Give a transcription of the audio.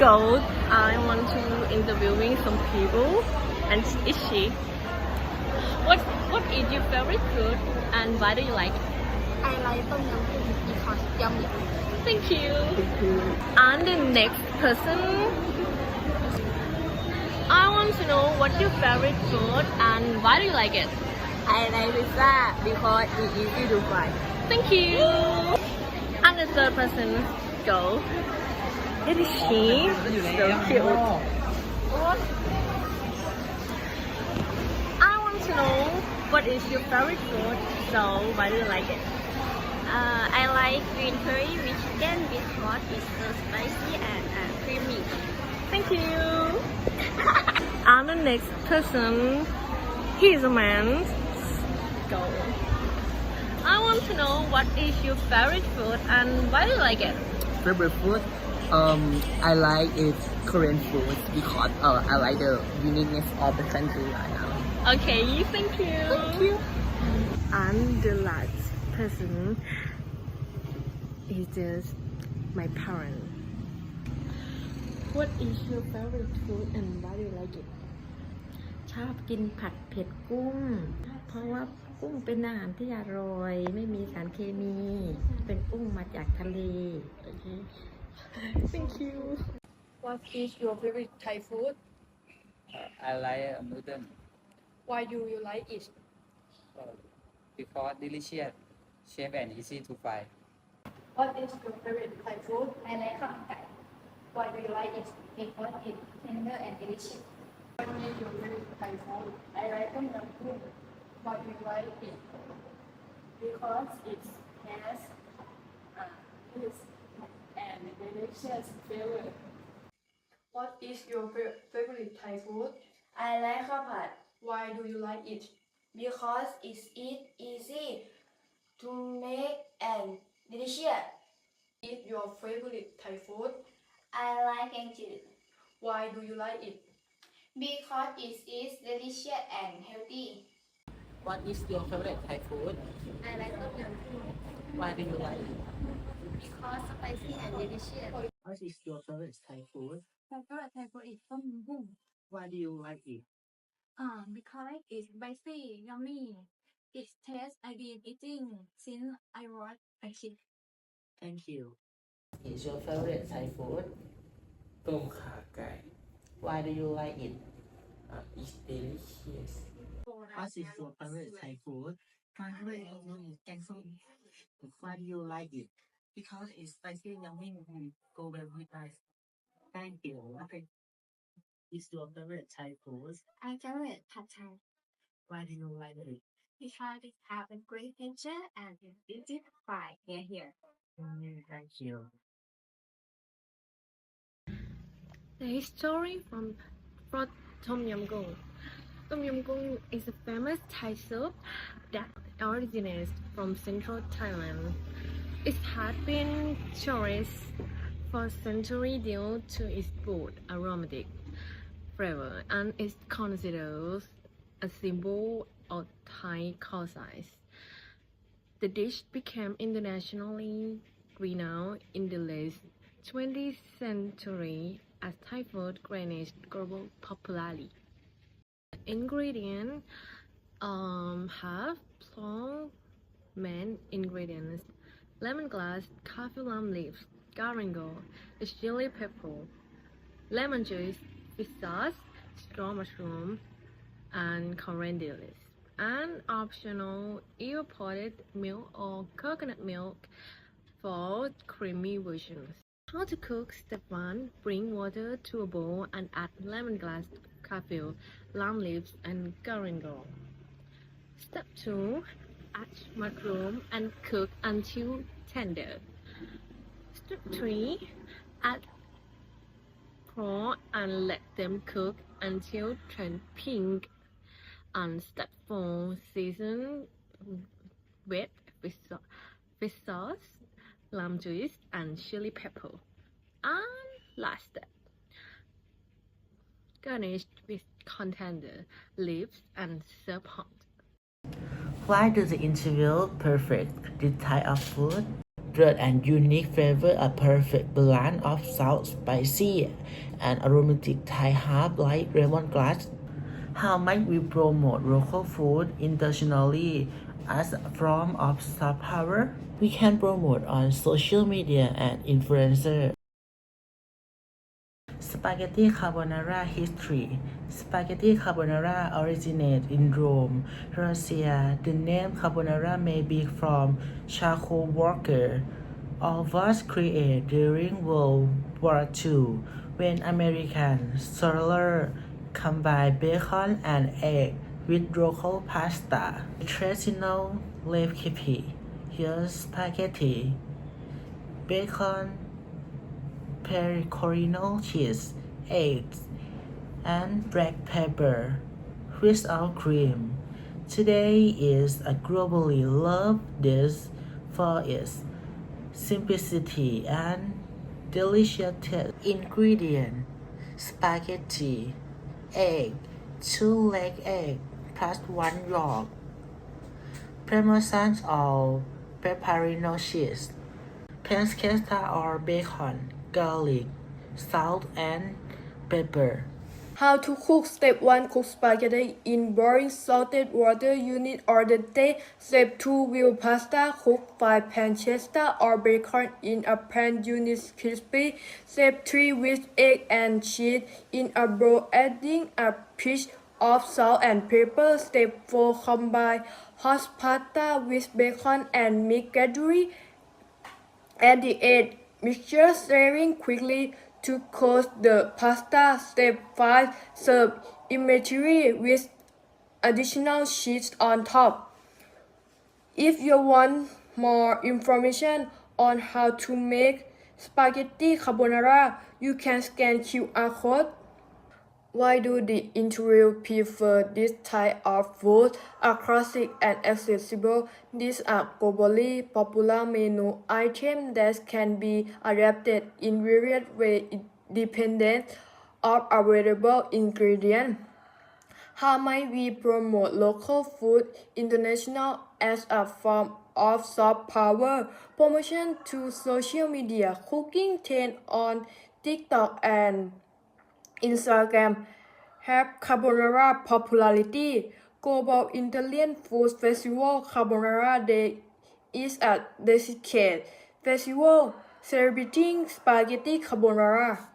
go. I want to interviewing some people and Ishi. What what is your favorite food and why do you like it? I like Tom Yum because yummy. Thank you. And the next person. I want to know what's your favorite food and why do you like it? I like pizza because it's easy to find. Thank you. And the third person, go. It is she. So cute. I want to know what is your favorite food, so why do you like it? Uh, I like green curry which with chicken because it's so spicy and uh, creamy. Thank you. and the next person, he's a man. Go. I want to know what is your favorite food and why do you like it? favorite food um I like it Korean food because uh, I like the uniqueness of the country right now Okay, thank you. Thank you. And the last person is just my parent. What is your favorite food and why do you like it? ชอบกินผัดเผ็ดกุ้ง เพราะว่ากุ้งเป็นอาหารที่อร่อย ไม่มีสารเคมี เป็นกุ้งมาจากทะเล Okay. Thank you. What is your favorite Thai food? I like uh, noodle Why do you like it? uh, because delicious cheap and easy to find What is your favorite Thai food? I like ข้าวมันไก่ Why do you like it? because it's tender and delicious. What is your favorite Thai food? I like Tom Yum Goong Why do you like it? because it has uh, this and delicious flavor. What is your fa- favorite Thai food? I like ข้าวผัด Why do you like it? because it's eat easy to make and delicious. Is your favorite Thai food? I like แกงจืด Why do you like it? because it is delicious and healthy. What is your favorite Thai food I like ต้มยำกุ้ง Why do you like it because spicy and delicious. What is your favorite Thai food My favorite Thai food is Tom Yum Goong. Why do you like it Um, because it's spicy, yummy. It tastes I've been eating since I was a kid. Thank you Is your favorite Thai food ต้มขาไก่ Why do you like it uh, It's delicious What is your favorite Thai food My favorite food is Gangsom. Why do you like it Because it's spicy, yummy, and go well with rice. Thank you Okay, Is your favorite Thai food I favorite Pad Thai why do you like it? because it have a great texture and it's easy to find near here. Mm, thank you. The history from from Tom Yum Goong. Tom Yum Goong is a famous Thai soup that originates from central Thailand. It had been cherished for centuries due to its bold aromatic flavor and is considered a symbol of Thai cuisine. The dish became internationally renowned in the late 20th century as Thai food gained global popularity. Ingredients um, have strong main ingredients lemongrass, coffee lime leaves, garingo, chili pepper, lemon juice, fish sauce, straw mushroom, and coriander leaves. And optional evaporated milk or coconut milk for creamy versions. How to cook Step 1. Bring water to a bowl and add lemongrass, coffee, lime leaves, and garingo. Step 2. Add mushroom and cook until tender. Step 3. Add prawn and let them cook until turn pink. And step 4. Season with fish sauce lime juice, and chili pepper. And last step. Garnish with coriander leaves and serve hot. Why do the interview perfect type of food? secret and unique flavor, a perfect blend of salt, spicy, and aromatic Thai herb like lemongrass. How might we promote local food internationally as a form of soft power? We can promote on social media and influencer. Spaghetti carbonara history. Spaghetti carbonara originated in Rome, Russia. The name carbonara may be from charcoal worker or was created during World War II when American soldiers combined bacon and egg with local pasta. Traditional recipe. Here's spaghetti, bacon, pecorino cheese, eggs, and black pepper without cream. Today is a globally loved dish for its simplicity and delicious taste. Ingredient spaghetti, egg, two leg egg plus one yolk, parmesan or pecorino cheese, pancetta or bacon, garlic, salt, and pepper. How to cook Step 1 Cook spaghetti in boiling salted water unit the day. Step 2 Will pasta cook 5 pancetta or bacon in a pan unit crispy. Step 3 With egg and cheese in a bowl adding a pinch of salt and pepper. Step 4 Combine hot pasta with bacon and mix gradually. Add the egg mixture, stirring quickly to coat the pasta. Step 5. Serve immediately with additional sheets on top. If you want more information on how to make spaghetti carbonara, you can scan QR code. Why do the interview prefer this type of food? A classic and accessible. These are globally popular menu items that can be adapted in various ways dependent of available ingredients. How might we promote local food international as a form of soft power? Promotion to social media, cooking trend on TikTok and Instagram have carbonara popularity. Global Italian Food Festival Carbonara Day is a dedicated festival celebrating spaghetti carbonara.